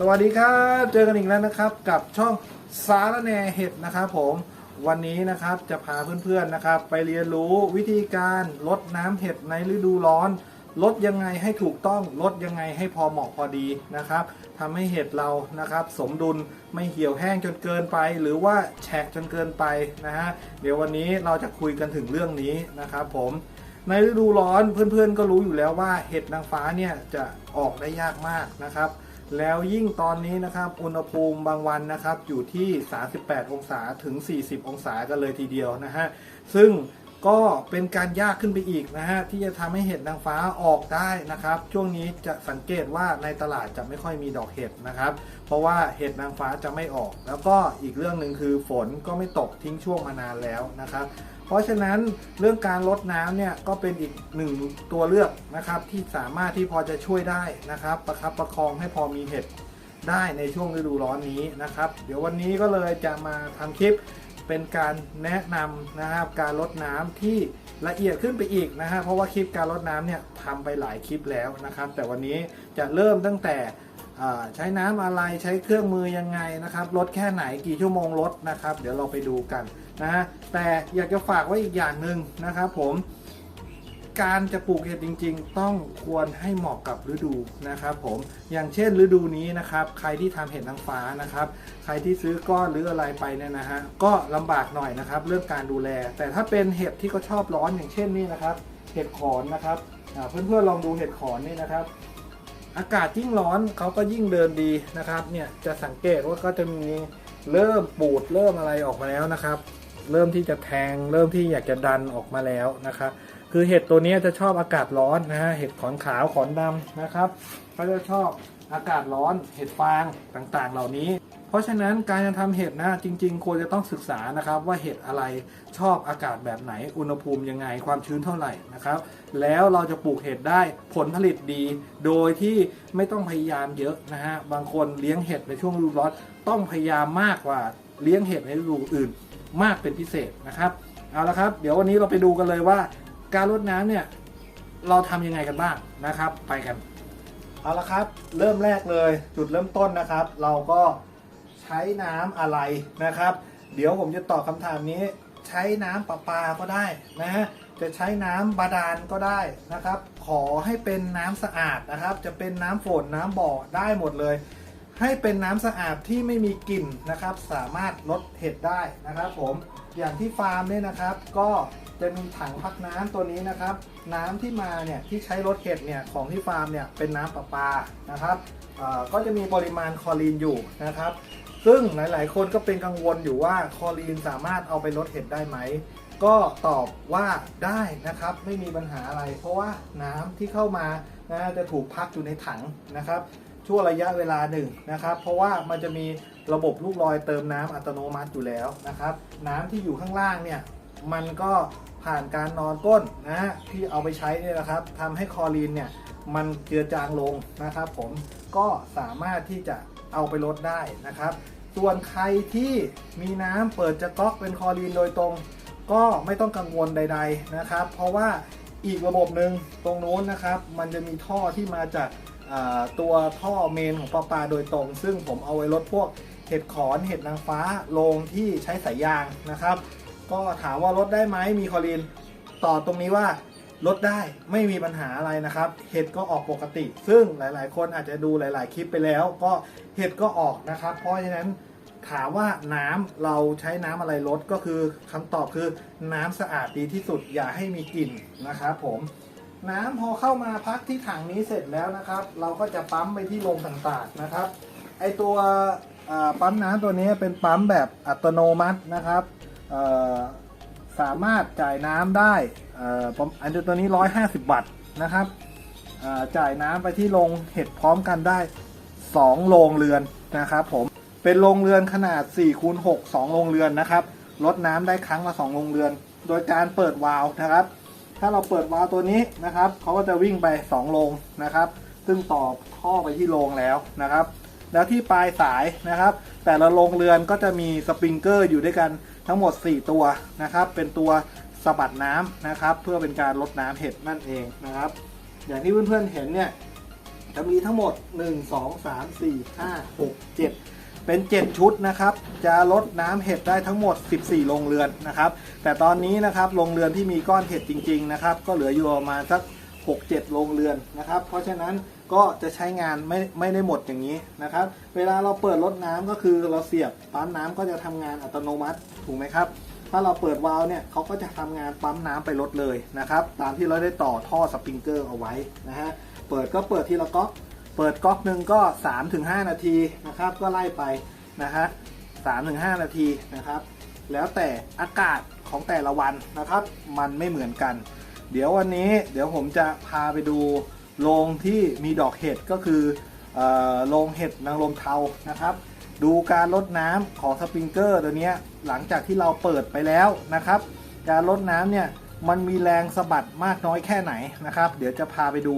สวัสดีครับ เจอกันอีกแล้วนะครับ กับช่องสารแนเห็ดนะครับผมวันนี้นะครับจะพาเพื่อนๆนะครับ ไปเรียนรู้วิธีการลดน้ำเห็ดในฤดูร้อน ลดยังไงให้ถูกต้องลดยังไงให้พอเหมาะพอดีนะครับทำให้เห็ดเรานะครับ สมดุลไม่เหี่ยวแห้งจนเกินไป หรือว่าแฉะจนเกินไปนะฮะเดี๋ยววันนี้เราจะคุยกันถึงเรื่องนี้นะครับ ผมในฤดูร้อนเพื่อนๆก็รู้อยู่แล้วว่าเห็ดนางฟ้าเนี่ยจะออกได้ยากมากนะครับ แล้วยิ่งตอนนี้นะครับอุณหภูมิบางวันนะครับอยู่ที่ 38 องศาถึง 40 องศากันเลยทีเดียวนะฮะซึ่งก็เป็นการยากขึ้นไปอีกนะฮะที่จะทำให้เห็ดนางฟ้าออกได้นะครับ ช่วงนี้จะสังเกตว่าในตลาดจะไม่ค่อยมีดอกเห็ดนะครับ เพราะว่าเห็ดนางฟ้าจะไม่ออก แล้วก็อีกเรื่องหนึ่งคือฝนก็ไม่ตกทิ้งช่วงมานานแล้วนะครับ เพราะฉะนั้นเรื่องการลดน้ำเนี่ยก็เป็นอีกหนึ่งตัวเลือกนะครับที่สามารถที่พอจะช่วยได้นะครับ ประคับประคองให้พอมีเห็ดได้ในช่วงฤดูร้อนนี้นะครับ เดี๋ยววันนี้ก็เลยจะมาทำคลิปเป็นการแนะนำนะครับการลดน้ำที่ละเอียดขึ้นไปอีกนะฮะเพราะว่าคลิปการลดน้ำเนี่ยทำไปหลายคลิปแล้วนะครับ แต่วันนี้จะเริ่มตั้งแต่ ใช้น้ำอะไรใช้เครื่องมือยังไงนะครับลดแค่ไหนกี่ชั่วโมงลดนะครับ เดี๋ยวเราไปดูกันนะฮะแต่อยากจะฝากไว้อีกอย่างหนึ่งนะครับผมการจะปลูกเห็ดจริง ๆ ต้องควรให้เหมาะกับฤดูนะครับผมอย่างเช่นฤดูนี้นะครับ ใครที่ทำเห็ดนางฟ้านะครับ ใครที่ซื้อก้อนหรืออะไรไปเนี่ยนะฮะก็ลำบากหน่อยนะครับ เรื่องการดูแล แต่ถ้าเป็นเห็ดที่เขาชอบร้อนอย่างเช่นนี่นะครับ เห็ดขอนนะครับเพื่อนๆลองดูเห็ดขอนนี่นะครับ อากาศยิ่งร้อนเขาก็ยิ่งเดินดีนะครับ เนี่ยจะสังเกตว่าก็จะมีเริ่มปูดเริ่มอะไรออกมาแล้วนะครับ เริ่มที่จะแทง เริ่มที่อยากจะดันออกมาแล้วนะครับ คือเห็ดตัวนี้จะชอบอากาศร้อนนะฮะเห็ดขอนขาวขอนดำนะครับเขาจะชอบอากาศร้อนเห็ดฟางต่างๆ เหล่านี้ เพราะฉะนั้นการจะทำเห็ดนะจริง ๆ ควรจะต้องศึกษานะครับ ว่าเห็ดอะไรชอบอากาศแบบไหนอุณหภูมิยังไงความชื้นเท่าไหร่นะครับ แล้วเราจะปลูกเห็ดได้ผลผลิตดี โดยที่ไม่ต้องพยายามเยอะนะฮะบางคนเลี้ยงเห็ดในช่วงฤดูร้อนต้องพยายามมากกว่าเลี้ยงเห็ดในฤดูอื่น มากเป็นพิเศษนะครับเอาละครับ เดี๋ยววันนี้เราไปดูกันเลยว่า การรดน้ำเนี่ยเราทำยังไงกันบ้างนะครับ ไปกันเอาละครับ เริ่มแรกเลยจุดเริ่มต้นนะครับ เราก็ ใช้น้ำอะไรนะครับ เดี๋ยวผมจะตอบคำถามนี้ ใช้น้ำประปาก็ได้นะฮะจะใช้น้ำบาดาลก็ได้นะครับ ขอให้เป็นน้ำสะอาดนะครับ จะเป็นน้ำฝนน้ำบ่อได้หมดเลย ให้เป็นน้ำสะอาดที่ไม่มีกลิ่นนะครับ สามารถลดเห็ดได้นะครับผมอย่างที่ฟาร์มเนี่ยนะครับ ก็จะมีถังพักน้ำตัวนี้นะครับ น้ำที่มาเนี่ยที่ใช้ลดเห็ดเนี่ยของที่ฟาร์มเนี่ยเป็นน้ำประปานะครับก็จะมีปริมาณคลอรีนอยู่นะครับ ซึ่งหลาย ๆ คนก็เป็นกังวลอยู่ว่าคอรีนสามารถเอาไปลดเห็ดได้ไหม ก็ตอบว่าได้นะครับ ไม่มีปัญหาอะไร เพราะว่าน้ำที่เข้ามานะจะถูกพักอยู่ในถังนะครับช่วงระยะเวลาหนึ่งนะครับ เพราะว่ามันจะมีระบบลูกลอยเติมน้ำอัตโนมัติอยู่แล้วนะครับ น้ำที่อยู่ข้างล่างเนี่ยมันก็ผ่านการนอนก้นนะฮะที่เอาไปใช้เนี่ยนะครับทำให้คอรีนเนี่ยมันเจือจางลงนะครับ ผมก็สามารถที่จะ เอาไปลดได้นะครับ ส่วนใครที่มีน้ำเปิดจะก๊อกเป็นคอรีนโดยตรง ก็ไม่ต้องกังวลใด ๆนะครับ เพราะว่าอีกระบบหนึ่งตรงนู้นนะครับ มันจะมีท่อที่มาจากตัวท่อเมนของประปาโดยตรง ซึ่งผมเอาไว้ลดพวกเห็ดขอนเห็ดนางฟ้าลงที่ใช้สายยางนะครับ ก็ถามว่าลดได้ไหมมีคอรีนตอบตรงนี้ว่า ลดได้ไม่มีปัญหาอะไรนะครับเห็ดก็ออกปกติ ซึ่งหลาย ๆ คนอาจจะดูหลาย ๆ คลิปไปแล้ว ก็เห็ดก็ออกนะครับ เพราะฉะนั้นถามว่าน้ำเราใช้น้ำอะไรลดก็คือคำตอบคือน้ำสะอาดดีที่สุดอย่าให้มีกลิ่นนะครับผมน้ำพอเข้ามาพักที่ถังนี้เสร็จแล้วนะครับ เราก็จะปั๊มไปที่โรงต่างๆนะครับ ไอตัวปั๊มน้ำตัวนี้เป็นปั๊มแบบอัตโนมัตินะครับสามารถจ่ายน้ำได้ อ่อผมอันตัวนี้ 150วัตต์นะครับจ่ายน้ำไปที่โรงเห็ดพร้อมกันได้ 2 โรงเรือนนะครับผมเป็นโรงเรือนขนาด4คูณ6 2 โรงเรือนนะครับลดน้ำได้ครั้งละ 2 โรงเรือน โดยการเปิดวาล์วนะครับ ถ้าเราเปิดวาล์วตัวนี้นะครับเขาก็จะวิ่งไป 2 โรงนะครับ ซึ่งต่อท่อไปที่โรงแล้วนะครับ แล้วที่ปลายสายนะครับ แต่ละโรงเรือนก็จะมีสปริงเกอร์อยู่ด้วยกันทั้งหมด 4 ตัวนะครับ เป็นตัว สะบัดน้ำนะครับ เพื่อเป็นการลดน้ำเห็ดนั่นเองนะครับ อย่างที่เพื่อนๆเห็นเนี่ยจะมีทั้งหมด 1 2 3 4 5 6 7 เป็น 7 ชุดนะครับ จะลดน้ำเห็ดได้ทั้งหมด 14 โรงเรือนนะครับ แต่ตอนนี้นะครับโรงเรือนที่มีก้อนเห็ดจริง ๆ นะครับ ก็เหลืออยู่ประมาณสัก 6-7 โรงเรือนนะครับ เพราะฉะนั้นก็จะใช้งานไม่ไม่ได้หมดอย่างนี้นะครับ เวลาเราเปิดรดน้ำก็คือเราเสียบปั๊มน้ำก็จะทำงานอัตโนมัติถูกไหมครับ ถ้าเราเปิดวาล์วเนี่ยเขาก็จะทำงานปั๊มน้ำไปลดเลยนะครับ ตามที่เราได้ต่อท่อสปริงเกอร์เอาไว้นะฮะ เปิดก็เปิดทีละก๊อก เปิดก๊อกหนึ่งก็ 3-5 นาทีนะครับ ก็ไล่ไปนะฮะ3-5นาทีนะครับ แล้วแต่อากาศของแต่ละวันนะครับ มันไม่เหมือนกัน เดี๋ยววันนี้เดี๋ยวผมจะพาไปดูโรงที่มีดอกเห็ดก็คือโรงเห็ดนางลมเทานะครับ ดูการลดน้ำของสปริงเกอร์ตัวนี้หลังจากที่เราเปิดไปแล้วนะครับ การลดน้ำเนี่ยมันมีแรงสะบัดมากน้อยแค่ไหนนะครับ เดี๋ยวจะพาไปดู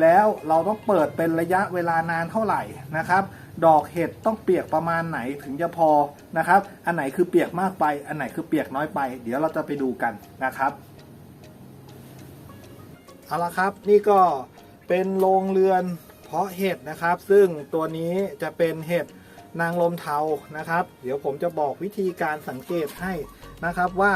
แล้วเราต้องเปิดเป็นระยะเวลานานเท่าไหร่นะครับ ดอกเห็ดต้องเปียกประมาณไหนถึงจะพอนะครับ อันไหนคือเปียกมากไป อันไหนคือเปียกน้อยไป เดี๋ยวเราจะไปดูกันนะครับเอาละครับนี่ก็เป็นโรงเรือนเพาะเห็ดนะครับ ซึ่งตัวนี้จะเป็นเห็ด นางลมเทานะครับ เดี๋ยวผมจะบอกวิธีการสังเกตให้นะครับว่า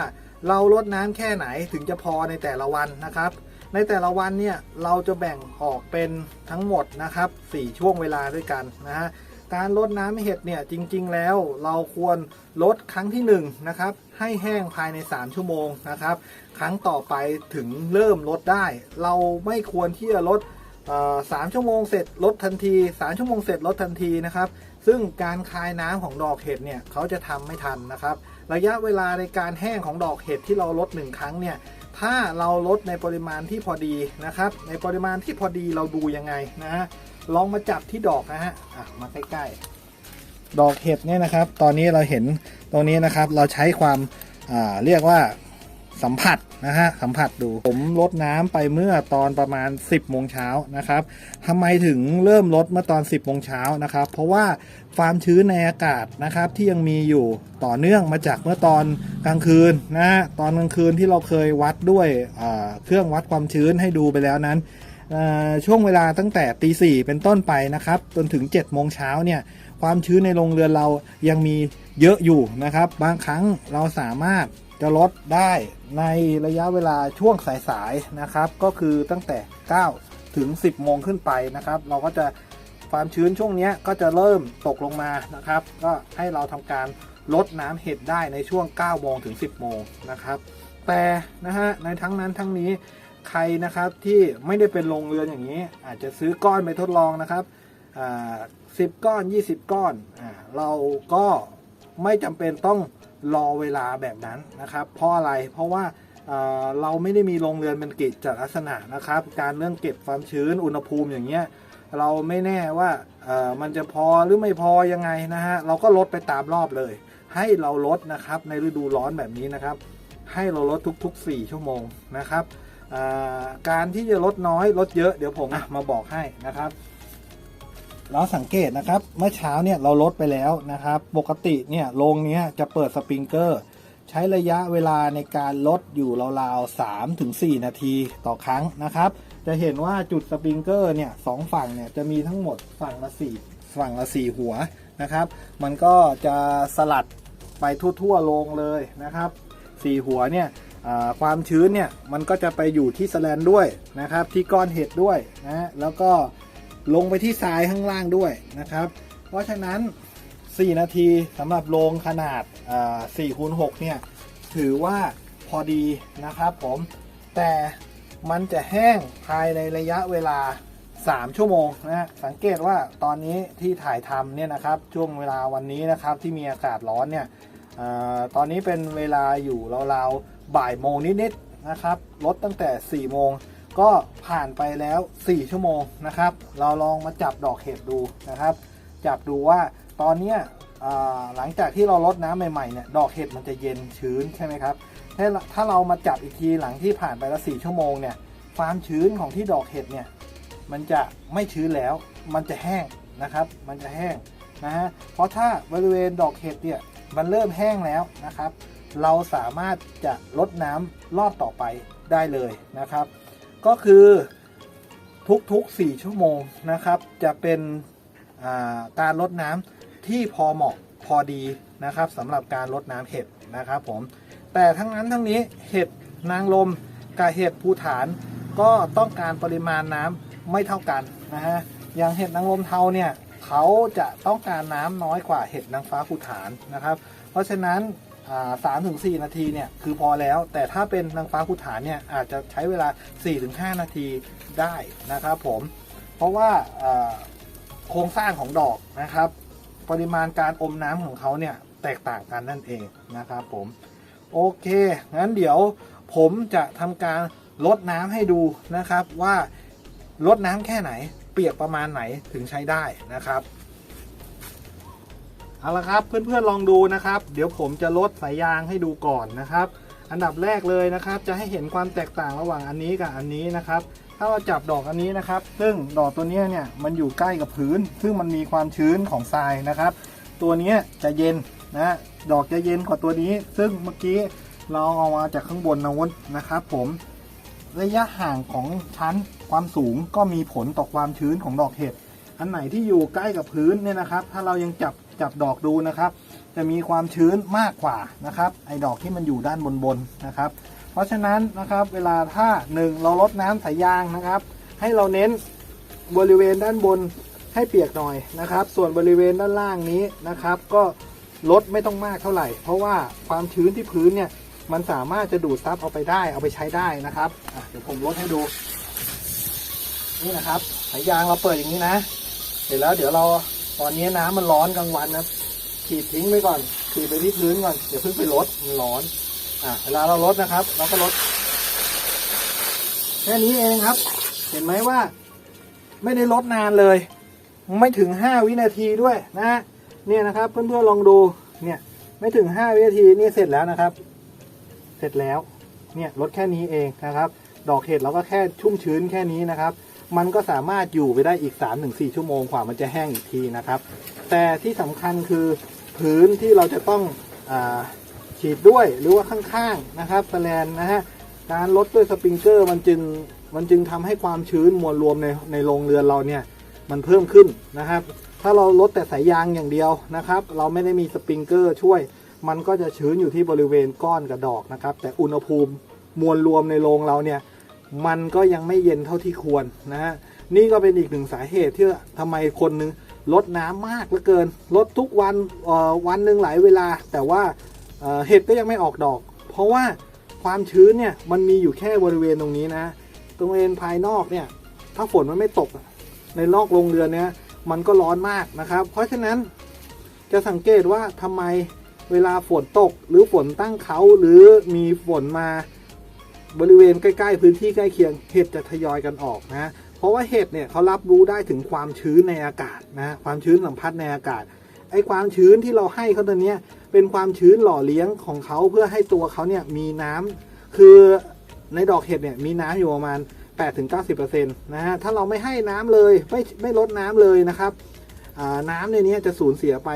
เราลดน้ำแค่ไหนถึงจะพอในแต่ละวันนะครับ ในแต่ละวันเนี่ยเราจะแบ่งออกเป็นทั้งหมดนะครับ 4 ช่วงเวลาด้วยกันนะฮะการลดน้ำเห็ดเนี่ยจริง ๆ แล้วเราควรลดครั้งที่1นะครับให้แห้งภายใน 3 ชั่วโมงนะครับ ครั้งต่อไปถึงเริ่มลดได้ เราไม่ควรที่จะลดสามชั่วโมงเสร็จลดทันทีสามชั่วโมงเสร็จลดทันทีนะครับ ซึ่งการคายน้ำของดอกเห็ดเนี่ยเขาจะทำไม่ทันนะครับ ระยะเวลาในการแห้งของดอกเห็ดที่เราลดหนึ่งครั้งเนี่ยถ้าเราลดในปริมาณที่พอดีนะครับ ในปริมาณที่พอดีเราดูยังไงนะฮะลองมาจับที่ดอกนะฮะะมาใกล้ๆ ดอกเห็ดเนี่ยนะครับ ตอนนี้เราเห็นตรงนี้นะครับ เราใช้ความเรียกว่าสัมผัส นะฮะสัมผัสดู ผมลดน้ำไปเมื่อตอนประมาณ 10โมงเช้านะครับทำไมถึงเริ่มลดเมื่อตอน 10โมงเช้านะครับ เพราะว่าความชื้นในอากาศนะครับที่ยังมีอยู่ต่อเนื่องมาจากเมื่อตอนกลางคืนนะตอนกลางคืนที่เราเคยวัดด้วยเครื่องวัดความชื้นให้ดูไปแล้วนั้นช่วงเวลาตั้งแต่ตีสี่เป็นต้นไปนะครับ จนถึง7จ็ดโมงเช้าเนี่ยความชื้นในโรงเรือนเรายังมีเยอะอยู่นะครับ บางครั้งเราสามารถ จะลดได้ในระยะเวลาช่วงสายๆนะครับ ก็คือตั้งแต่ 9 ถึง 10 โมงขึ้นไปนะครับ เราก็จะความชื้นช่วงนี้ก็จะเริ่มตกลงมานะครับ ก็ให้เราทำการลดน้ำเห็ดได้ในช่วง 9 โมงถึง 10 โมงนะครับ แต่นะฮะในทั้งนั้นทั้งนี้ใครนะครับที่ไม่ได้เป็นโรงเรือนอย่างนี้ อาจจะซื้อก้อนไปทดลองนะครับสิบก้อน 20 ก้อนอเราก็ไม่จำเป็นต้อง รอเวลาแบบนั้นนะครับ เพราะอะไรเพราะว่าเราไม่ได้มีโรงเรือนเป็นกิจจลักษณะนะครับ การเรื่องเก็บความชื้นอุณหภูมิอย่างเงี้ยเราไม่แน่ว่ามันจะพอหรือไม่พอยังไงนะฮะเราก็ลดไปตามรอบเลย ให้เราลดนะครับในฤดูร้อนแบบนี้นะครับ ให้เราลดทุก ๆ 4 ชั่วโมงนะครับการที่จะลดน้อยลดเยอะเดี๋ยวผมมาบอกให้นะครับ เราสังเกตนะครับ เมื่อเช้าเนี่ยเราลดไปแล้วนะครับ ปกติเนี่ยโรงเนี้ยจะเปิดสปริงเกอร์ ใช้ระยะเวลาในการลดอยู่ราวๆ3ถึง4นาทีต่อครั้งนะครับ จะเห็นว่าจุดสปริงเกอร์เนี่ยสองฝั่งเนี่ยจะมีทั้งหมดฝั่งละ4ฝั่งละ4หัวนะครับ มันก็จะสลัดไปทั่วๆโรงเลยนะครับสี่หัวเนี่ยความชื้นเนี่ยมันก็จะไปอยู่ที่สแลนด้วยนะครับ ที่ก้อนเห็ดด้วยนะแล้วก็ ลงไปที่ทรายข้างล่างด้วยนะครับ เพราะฉะนั้น 4 นาทีสำหรับโรงขนาด4คูณ6เนี่ย ถือว่าพอดีนะครับผม แต่มันจะแห้งภายในระยะเวลา 3 ชั่วโมงนะ สังเกตว่าตอนนี้ที่ถ่ายทำเนี่ยนะครับ ช่วงเวลาวันนี้นะครับที่มีอากาศร้อนเนี่ยอตอนนี้เป็นเวลาอยู่ราวๆบ่ายโมงนิดๆนะครับ ลดตั้งแต่ 4 โมง ก็ผ่านไปแล้ว 4 ชั่วโมงนะครับ เราลองมาจับดอกเห็ดดูนะครับ จับดูว่าตอนเนี้หลังจากที่เราลดน้ำใหม่ๆเนี่ยดอกเห็ดมันจะเย็นชื้นใช่ไหมครับถ้าถ้าเรามาจับอีกทีหลังที่ผ่านไปแล้ว 4 ชั่วโมงเนี่ยความชื้นของที่ดอกเห็ดเนี่ยมันจะไม่ชื้นแล้ว มันจะแห้งนะครับ มันจะแห้งนะฮะเพราะถ้าบริเวณดอกเห็ดเนี่ยมันเริ่มแห้งแล้วนะครับ เราสามารถจะลดน้ำรอบต่อไปได้เลยนะครับ ก็คือทุกๆ 4 ชั่วโมงนะครับ จะเป็นาการลดน้ำที่พอเหมาะพอดีนะครับสำหรับการลดน้ำเห็ดนะครับผมแต่ทั้งนั้นทั้งนี้เห็ดนางลมกับเห็ดภูฐานก็ต้องการปริมาณน้ำไม่เท่ากันนะฮะอย่างเห็ดนางลมเทาเนี่ยเขาจะต้องการน้ำน้อยกว่าเห็ดนางฟ้าภูฐานนะครับ เพราะฉะนั้น สามถึงสี่นาทีเนี่ยคือพอแล้ว แต่ถ้าเป็นนางฟ้าภูฐานเนี่ยอาจจะใช้เวลา 4-5 นาทีได้นะครับผม เพราะว่าอ่าโครงสร้างของดอกนะครับ ปริมาณการอมน้ำของเขาเนี่ยแตกต่างกันนั่นเองนะครับผมโอเค งั้นเดี๋ยวผมจะทำการลดน้ำให้ดูนะครับว่าลดน้ำแค่ไหนเปียกประมาณไหนถึงใช้ได้นะครับ เอาละครับเพื่อนๆลองดูนะครับ เดี๋ยวผมจะลดสายยางให้ดูก่อนนะครับ อันดับแรกเลยนะครับ จะให้เห็นความแตกต่างระหว่างอันนี้กับอันนี้นะครับ ถ้าเราจับดอกอันนี้นะครับ ซึ่งดอกตัวนี้เนี่ยมันอยู่ใกล้กับพื้น ซึ่งมันมีความชื้นของทรายนะครับ ตัวนี้จะเย็นนะดอกจะเย็นกว่าตัวนี้ ซึ่งเมื่อกี้เราเอามาจากข้างบนนะวุ้นนะครับ ผมระยะห่างของชั้นความสูงก็มีผลต่อความชื้นของดอกเห็ด อันไหนที่อยู่ใกล้กับพื้นเนี่ยนะครับ ถ้าเรายังจับจับดอกดูนะครับ จะมีความชื้นมากกว่านะครับ ไอ้ดอกที่มันอยู่ด้านบนบนนะครับ เพราะฉะนั้นนะครับเวลาถ้าหนึ่งเราลดน้ำสายยางนะครับ ให้เราเน้นบริเวณด้านบนให้เปียกหน่อยนะครับ ส่วนบริเวณด้านล่างนี้นะครับ ก็ลดไม่ต้องมากเท่าไหร่ เพราะว่าความชื้นที่พื้นเนี่ยมันสามารถจะดูดซับเอาไปได้เอาไปใช้ได้นะครับเดี๋ยวผมลดให้ดู นี่นะครับสายยางเราเปิดอย่างนี้นะ เสร็จแล้วเดี๋ยวเราตอนนี้น้ำมันร้อนกลางวันนะขีดทิ้งไว้ก่อนขีดไปที่พื้นก่อนเดี๋ยวเพิ่งไปลดมันร้อน อะเวลาเราลดนะครับ เราก็ลด แค่นี้เองครับ เห็นไหมว่า ไม่ได้ลดนานเลย ไม่ถึงห้าวินาทีด้วยนะเนี่ยนะครับ เพื่อนๆลองดูเนี่ย ไม่ถึงห้าวินาทีนี่เสร็จแล้วนะครับ เสร็จแล้ว เนี่ยลดแค่นี้เองนะครับ ดอกเห็ดเราก็แค่ชุ่มชื้นแค่นี้นะครับ มันก็สามารถอยู่ไปได้อีก 3-4 ชั่วโมงกว่ามันจะแห้งอีกทีนะครับ แต่ที่สำคัญคือพื้นที่เราจะต้องอฉีดด้วยหรือว่าข้างๆนะครับสแลนนะฮะการลดด้วยสปริงเกอร์มันจึงมันจึงทำให้ความชื้นมวลรวมในในโรงเรือนเราเนี่ยมันเพิ่มขึ้นนะครับ ถ้าเราลดแต่สายยางอย่างเดียวนะครับ เราไม่ได้มีสปริงเกอร์ช่วย มันก็จะชื้นอยู่ที่บริเวณก้อนกระดอกนะครับ แต่อุณหภูมิมวลรวมในโรงเราเนี่ย มันก็ยังไม่เย็นเท่าที่ควรนะฮะนี่ก็เป็นอีกหนึ่งสาเหตุที่ทำไมคนนึงลดน้ำมากเหลือเกินลดทุกวันวันหนึ่งหลายเวลา แต่ว่าเห็ดก็ยังไม่ออกดอก เพราะว่าความชื้นเนี่ยมันมีอยู่แค่บริเวณตรงนี้นะตรงบริเวณภายนอกเนี่ยถ้าฝนมันไม่ตกในนอกโรงเรือนเนี่ยมันก็ร้อนมากนะครับ เพราะฉะนั้นจะสังเกตว่าทำไมเวลาฝนตกหรือฝนตั้งเขาหรือมีฝนมา บริเวณใกล้ๆพื้นที่ใกล้เคียงเห็ดจะทยอยกันออกนะเพราะว่าเห็ดเนี่ยเขารับรู้ได้ถึงความชื้นในอากาศนะความชื้นสัมผัสในอากาศไอ้ความชื้นที่เราให้เขาตัวเนี้ยเป็นความชื้นหล่อเลี้ยงของเขาเพื่อให้ตัวเขาเนี่ยมีน้ำคือในดอกเห็ดเนี่ยมีน้ำอยู่ประมาณ 8-90%นะฮะถ้าเราไม่ให้น้ำเลยไม่ไม่ลดน้ำเลยนะครับน้ำในนี้จะสูญเสียไป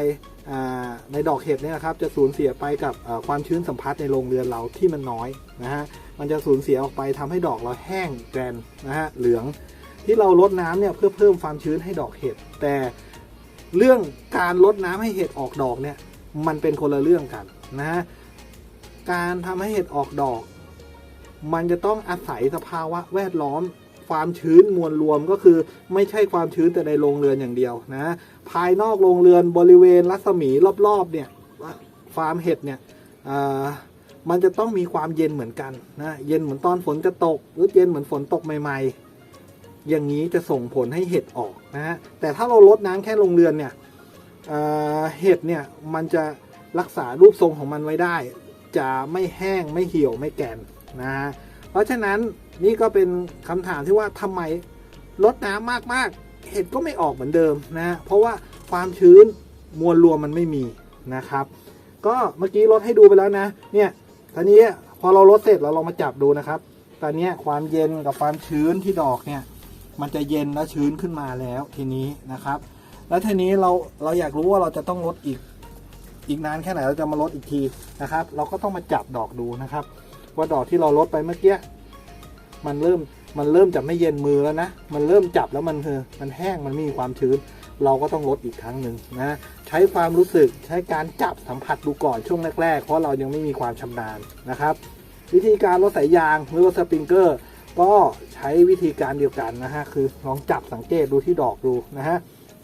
ในดอกเห็ดเนี่ยนะครับจะสูญเสียไปกับความชื้นสัมผัสในโรงเรือนเราที่มันน้อยนะฮะมันจะสูญเสียออกไปทำให้ดอกเราแห้งแกรนนะฮะเหลืองที่เราลดน้ำเนี่ยเพื่อเพิ่มความชื้นให้ดอกเห็ดแต่เรื่องการลดน้ำให้เห็ดออกดอกเนี่ยมันเป็นคนละเรื่องกันนะฮะการทำให้เห็ดออกดอก มันจะต้องอาศัยสภาวะแวดล้อม ความชื้นมวลรวมก็คือ ไม่ใช่ความชื้นแต่ในโรงเรือนอย่างเดียวนะ ภายนอกโรงเรือนบริเวณรัศมีรอบๆเนี่ยฟาร์มเห็ดเนี่ยมันจะต้องมีความเย็นเหมือนกันนะเย็นเหมือนตอนฝนจะตก หรือเย็นเหมือนฝนตกใหม่ๆ อย่างนี้จะส่งผลให้เห็ดออกนะฮะแต่ถ้าเราลดน้ำแค่โรงเรือนเนี่ยเห็ดเนี่ยมันจะรักษารูปทรงของมันไว้ได้ จะไม่แห้งไม่เหี่ยวไม่แก่นนะเพราะฉะนั้น นี่ก็เป็นคำถามที่ว่าทำไมลดน้ำมากๆ เห็ดก็ไม่ออกเหมือนเดิมนะฮะเพราะว่าความชื้นมวลรวมมันไม่มีนะครับ ก็เมื่อกี้ลดให้ดูไปแล้วนะ เนี่ยตอนนี้พอเราลดเสร็จเราลองมาจับดูนะครับ ตอนนี้ความเย็นกับความชื้นที่ดอกเนี่ย มันจะเย็นและชื้นขึ้นมาแล้วทีนี้นะครับ แล้วทีนี้เราเราอยากรู้ว่าเราจะต้องลดอีกอีกนานแค่ไหนเราจะมาลดอีกทีนะครับ เราก็ต้องมาจับดอกดูนะครับ ว่าดอกที่เราลดไปเมื่อกี้ มันเริ่มมันเริ่มจะไม่เย็นมือแล้วนะ มันเริ่มจับแล้วมันเออมันแห้งมันไม่มีความชื้น เราก็ต้องลดอีกครั้งหนึ่งนะใช้ความรู้สึกใช้การจับสัมผัสดูก่อนช่วงแรก ๆ เพราะเรายังไม่มีความชำนาญนะครับ วิธีการลดสายยางหรือลดสปริงเกอร์ ก็ใช้วิธีการเดียวกันนะฮะคือลองจับสังเกตดูที่ดอกดูนะฮะ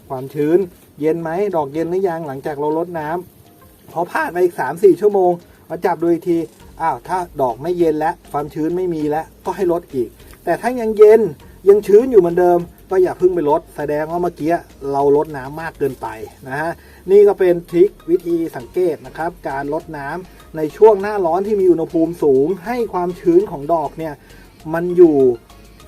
ความชื้นเย็นไหมดอกเย็นหรือยังหลังจากเราลดน้ำพอผ่านไปอีก 3-4 ชั่วโมงมาจับดูอีกที อ้าวถ้าดอกไม่เย็นแล้วความชื้นไม่มีแล้วก็ให้ลดอีก แต่ถ้ายังเย็นยังชื้นอยู่เหมือนเดิม ก็อย่าเพิ่งไปลดแสดงว่าเมื่อกี้เราลดน้ำมากเกินไปนะฮะนี่ก็เป็นทริควิธีสังเกตนะครับ การลดน้ำในช่วงหน้าร้อนที่มีอุณหภูมิสูง ให้ความชื้นของดอกเนี่ยมันอยู่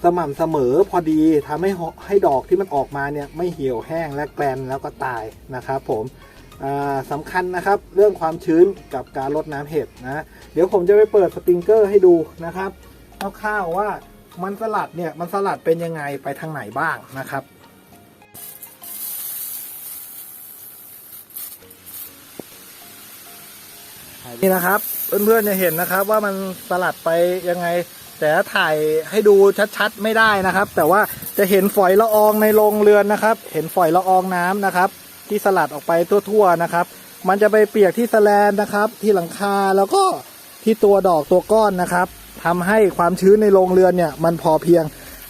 สม่ำเสมอพอดีทำให้ให้ดอกที่มันออกมาเนี่ยไม่เหี่ยวแห้งและแกลนแล้วก็ตายนะครับผม สำคัญนะครับเรื่องความชื้นกับการลดน้ำเห็ดนะเดี๋ยวผมจะไปเปิดสปริงเกอร์ให้ดูนะครับคร่าวๆว่ามันสลัดเนี่ยมันสลัดเป็นยังไงไปทางไหนบ้างนะครับนี่นะครับเพื่อนๆจะเห็นนะครับว่ามันสลัดไปยังไง แต่ถ่ายให้ดูชัดๆไม่ได้นะครับ แต่ว่าจะเห็นฝอยละอองในโรงเรือนนะครับ เห็นฝอยละอองน้ำนะครับ ที่สลัดออกไปทั่วๆนะครับ มันจะไปเปียกที่สแลนนะครับ ที่หลังคาแล้วก็ที่ตัวดอกตัวก้อนนะครับทำให้ความชื้นในโรงเรือนเนี่ยมันพอเพียง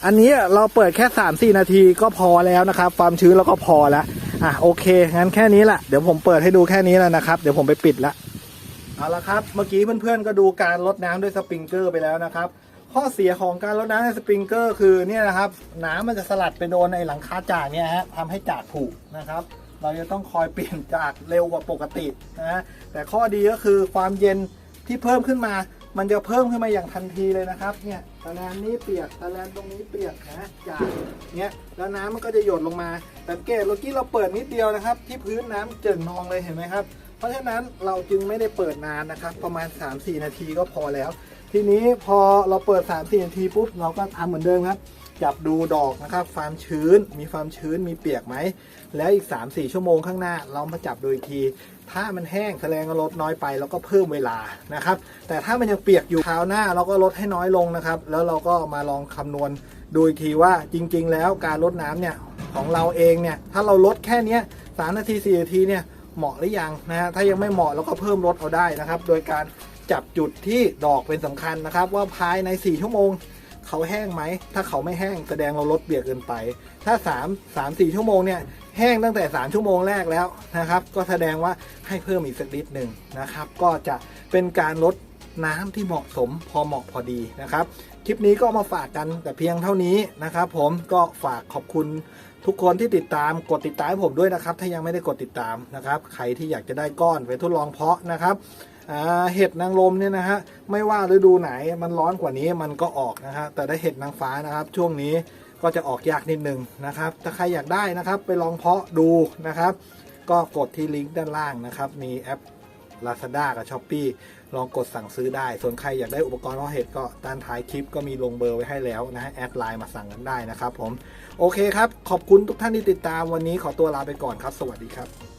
อันนี้เราเปิดแค่ 3-4 นาทีก็พอแล้วนะครับ ความชื้นแล้วก็พอแล้วอะโอเคงั้นแค่นี้แหละเดี๋ยวผมเปิดให้ดูแค่นี้แล้วนะครับ เดี๋ยวผมไปปิดละเอาละครับ เมื่อกี้เพื่อนๆก็ดูการลดน้ำด้วยสปริงเกอร์ไปแล้วนะครับข้อเสียของการลดน้ำในสปริงเกอร์คือเนี่ยนะครับ น้ำมันจะสลัดไปโดนในหลังคาจากเนี่ยฮะทำให้จากผุนะครับ เราจะต้องคอยเปลี่ยนจากเร็วกว่าปกตินะฮะแต่ข้อดีก็คือความเย็นที่เพิ่มขึ้นมา มันจะเพิ่มขึ้นมาอย่างทันทีเลยนะครับ เนี่ยตะแลนนี้เปียกตะแลนตรงนี้เปียกนะจากเนี่ยแล้วน้ำมันก็จะหยดลงมา สังเกตเมื่อกี้เราเปิดนิดเดียวนะครับ ที่พื้นน้ำเจิ่งนองเลยเห็นไหมครับ เพราะฉะนั้นเราจึงไม่ได้เปิดนานนะครับ ประมาณ 3-4 นาทีก็พอแล้ว ทีนี้พอเราเปิด 3-4 นาทีปุ๊บเราก็ทำเหมือนเดิมครับ จับดูดอกนะครับความชื้นมีความชื้นมีเปียกไหม แล้วอีก 3-4 ชั่วโมงข้างหน้า เรามาจับดูอีกที ถ้ามันแห้งแสดงว่าลดน้อยไปเราก็เพิ่มเวลานะครับ แต่ถ้ามันยังเปียกอยู่คราวหน้า เราก็ลดให้น้อยลงนะครับ แล้วเราก็มาลองคำนวณดูอีกทีว่าจริง ๆ แล้วการลดน้ำเนี่ยของเราเองเนี่ยถ้าเราลดแค่นี้ย3นาที4นาทีเนี่ยเหมาะหรือยังนะฮะถ้ายังไม่เหมาะเราก็เพิ่มลดเอาได้นะครับ โดยการจับจุดที่ดอกเป็นสำคัญนะครับ ว่าภายใน 4 ชั่วโมง เขาแห้งไหม ถ้าเขาไม่แห้งแสดงเราลดเบียกเกินไป ถ้า 3 3 4 ชั่วโมงเนี่ยแห้งตั้งแต่ 3 ชั่วโมงแรกแล้วนะครับ ก็แสดงว่าให้เพิ่มอีกสักนิดหนึ่งนะครับ ก็จะเป็นการลดน้ำที่เหมาะสมพอเหมาะพอดีนะครับ คลิปนี้ก็มาฝากกันแต่เพียงเท่านี้นะครับ ผมก็ฝากขอบคุณทุกคนที่ติดตามกดติดตามให้ผมด้วยนะครับ ถ้ายังไม่ได้กดติดตามนะครับ ใครที่อยากจะได้ก้อนไปทดลองเพาะนะครับ เห็ดนางรมเนี่ยนะฮะไม่ว่าฤดูไหนมันร้อนกว่านี้มันก็ออกนะฮะแต่ได้เห็ดนางฟ้านะครับ ช่วงนี้ก็จะออกยากนิดนึงนะครับ ถ้าใครอยากได้นะครับไปลองเพาะดูนะครับ ก็กดที่ลิงก์ด้านล่างนะครับ มีแอป Lazada กับ s h อ p e e ลองกดสั่งซื้อได้ ส่วนใครอยากได้อุปกรณ์เพาะเห็ดก็ด้านท้ายคลิปก็มีลงเบอร์ไว้ให้แล้วนะฮะแอดไลน์มาสั่งกันได้นะครับผมโอเคครับขอบคุณทุกท่านที่ติดตามวันนี้ขอตัวลาไปก่อนครับ สวัสดีครับ